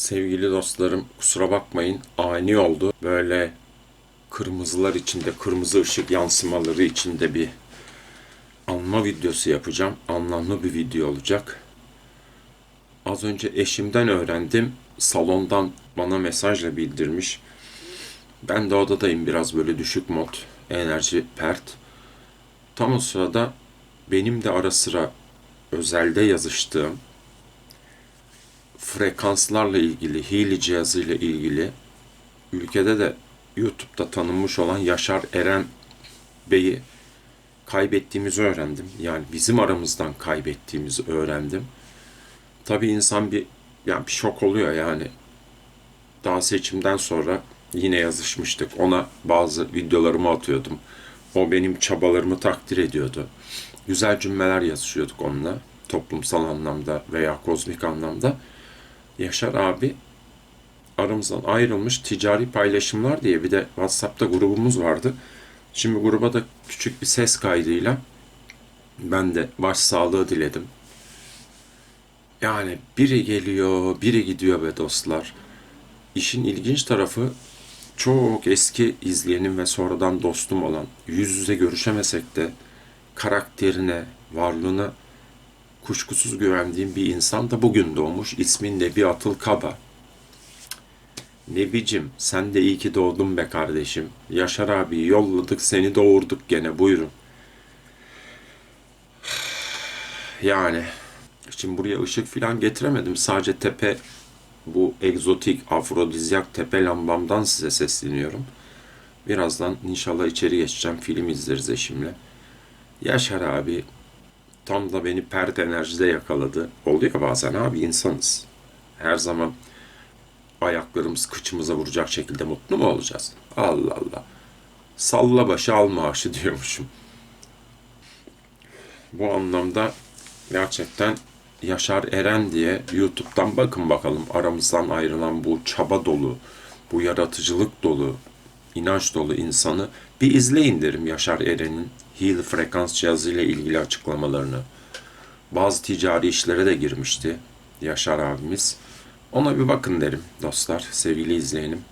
Sevgili dostlarım kusura bakmayın ani oldu. Böyle kırmızılar içinde, kırmızı ışık yansımaları içinde bir anma videosu yapacağım. Anlamlı bir video olacak. Az önce eşimden öğrendim. Salondan bana mesajla bildirmiş. Ben de odadayım biraz böyle düşük mod, enerji pert. Tam o sırada benim de ara sıra özelde yazıştığım frekanslarla ilgili, Healy cihazıyla ilgili ülkede de YouTube'da tanınmış olan Yaşar Eren Bey'i kaybettiğimizi öğrendim. Yani bizim aramızdan kaybettiğimizi öğrendim. Tabii insan bir yani bir şok oluyor yani. Daha seçimden sonra yine yazışmıştık. Ona bazı videolarımı atıyordum. O benim çabalarımı takdir ediyordu. Güzel cümleler yazışıyorduk onunla. Toplumsal anlamda veya kozmik anlamda. Yaşar abi aramızdan ayrılmış ticari paylaşımlar diye bir de WhatsApp'ta grubumuz vardı. Şimdi gruba da küçük bir ses kaydıyla ben de başsağlığı diledim. Yani biri geliyor, biri gidiyor be dostlar. İşin ilginç tarafı çok eski izleyenim ve sonradan dostum olan, yüz yüze görüşemesek de karakterine, varlığına kuşkusuz güvendiğim bir insan da bugün doğmuş. İsmin Nebi Atıl Kaba. Nebicim sen de iyi ki doğdun be kardeşim. Yaşar abi yolladık seni doğurduk gene buyurun. Yani şimdi buraya ışık falan getiremedim. Sadece tepe bu egzotik afrodizyak tepe lambamdan size sesleniyorum. Birazdan inşallah içeri geçeceğim. Film izleriz eşimle. Yaşar abi tam da beni pert enerjide yakaladı. Oluyor bazen abi insanız. Her zaman ayaklarımız kıçımıza vuracak şekilde mutlu mu olacağız? Allah Allah. Salla başı al maaşı diyormuşum. Bu anlamda gerçekten Yaşar Eren diye YouTube'dan bakın bakalım aramızdan ayrılan bu çaba dolu, bu yaratıcılık dolu, inanç dolu insanı bir izleyin derim Yaşar Eren'in Heal frekans cihazı ile ilgili açıklamalarını. Bazı ticari işlere de girmişti Yaşar abimiz. Ona bir bakın derim dostlar, sevgili izleyenim.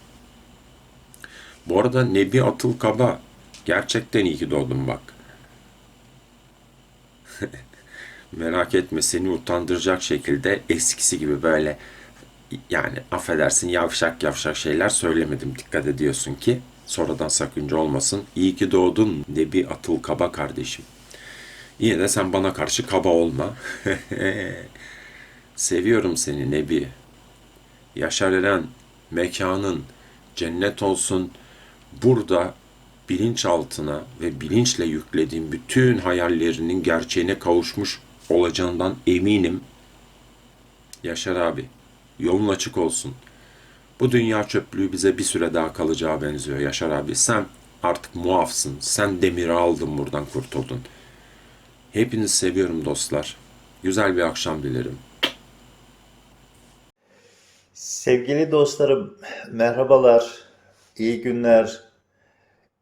Bu arada Nebi Atıl Kaba gerçekten iyi ki doğdun bak. Merak etme seni utandıracak şekilde eskisi gibi böyle yani affedersin yavşak yavşak şeyler söylemedim dikkat ediyorsun ki sonradan sakınca olmasın. İyi ki doğdun Nebi Atıl Kaba kardeşim. Yine de sen bana karşı kaba olma. Seviyorum seni Nebi. Yaşar Eren, mekanın cennet olsun. Burada bilinçaltına ve bilinçle yüklediğin bütün hayallerinin gerçeğine kavuşmuş olacağından eminim. Yaşar abi, yolun açık olsun. Bu dünya çöplüğü bize bir süre daha kalacağı benziyor Yaşar abi. Sen artık muafsın. Sen demiri aldın buradan kurtuldun. Hepinizi seviyorum dostlar. Güzel bir akşam dilerim. Sevgili dostlarım, merhabalar, iyi günler,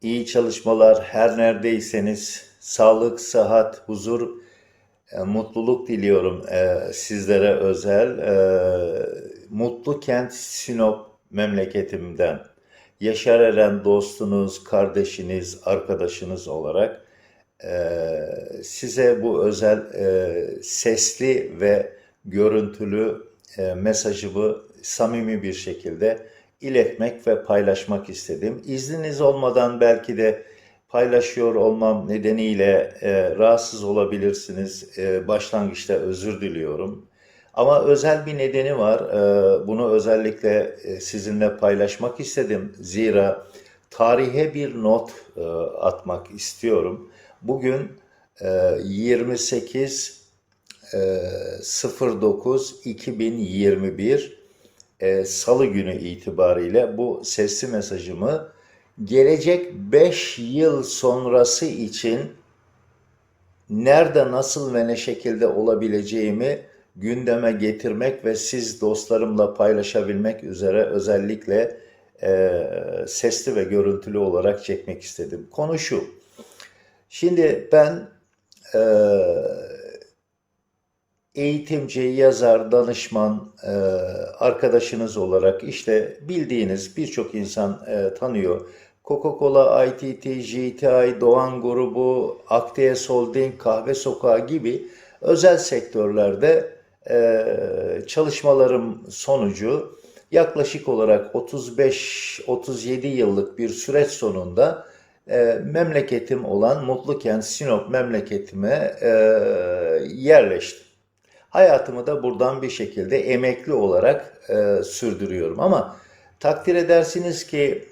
iyi çalışmalar. Her neredeyseniz sağlık, sıhhat, huzur, e, mutluluk diliyorum e, sizlere özel. Mutlu Kent Sinop memleketimden. Yaşar Eren dostunuz, kardeşiniz, arkadaşınız olarak e, size bu özel e, sesli ve görüntülü e, mesajımı samimi bir şekilde iletmek ve paylaşmak istedim. İzniniz olmadan belki de paylaşıyor olmam nedeniyle e, rahatsız olabilirsiniz. E, başlangıçta özür diliyorum. Ama özel bir nedeni var. E, bunu özellikle e, sizinle paylaşmak istedim. Zira tarihe bir not e, atmak istiyorum. Bugün e, 28 09 2021 e, Salı günü itibariyle bu sesli mesajımı gelecek 5 yıl sonrası için nerede, nasıl ve ne şekilde olabileceğimi gündeme getirmek ve siz dostlarımla paylaşabilmek üzere özellikle e, sesli ve görüntülü olarak çekmek istedim. Konu şu. Şimdi ben e, eğitimci, yazar, danışman e, arkadaşınız olarak işte bildiğiniz birçok insan e, tanıyor. Coca-Cola, ITT, GTI, Doğan Grubu, Akdes Holding, Kahve Sokağı gibi özel sektörlerde çalışmalarım sonucu yaklaşık olarak 35-37 yıllık bir süreç sonunda e, memleketim olan Mutlukent, Sinop memleketime e, yerleştim. Hayatımı da buradan bir şekilde emekli olarak e, sürdürüyorum. Ama takdir edersiniz ki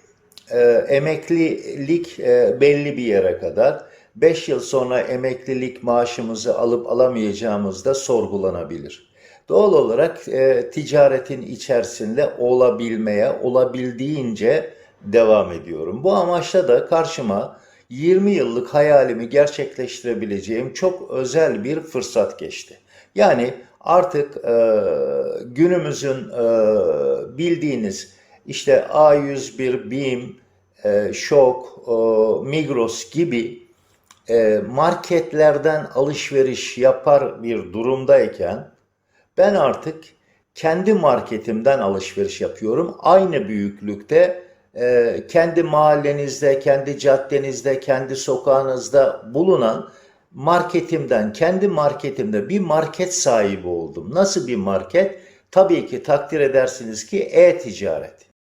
e, emeklilik e, belli bir yere kadar. 5 yıl sonra emeklilik maaşımızı alıp alamayacağımız da sorgulanabilir. Doğal olarak e, ticaretin içerisinde olabilmeye, olabildiğince devam ediyorum. Bu amaçla da karşıma 20 yıllık hayalimi gerçekleştirebileceğim çok özel bir fırsat geçti. Yani artık e, günümüzün e, bildiğiniz işte A101, BİM, e, Şok, e, Migros gibi marketlerden alışveriş yapar bir durumdayken ben artık kendi marketimden alışveriş yapıyorum. Aynı büyüklükte e, kendi mahallenizde, kendi caddenizde, kendi sokağınızda bulunan marketimden, kendi marketimde bir market sahibi oldum. Nasıl bir market? Tabii ki takdir edersiniz ki e-ticaret.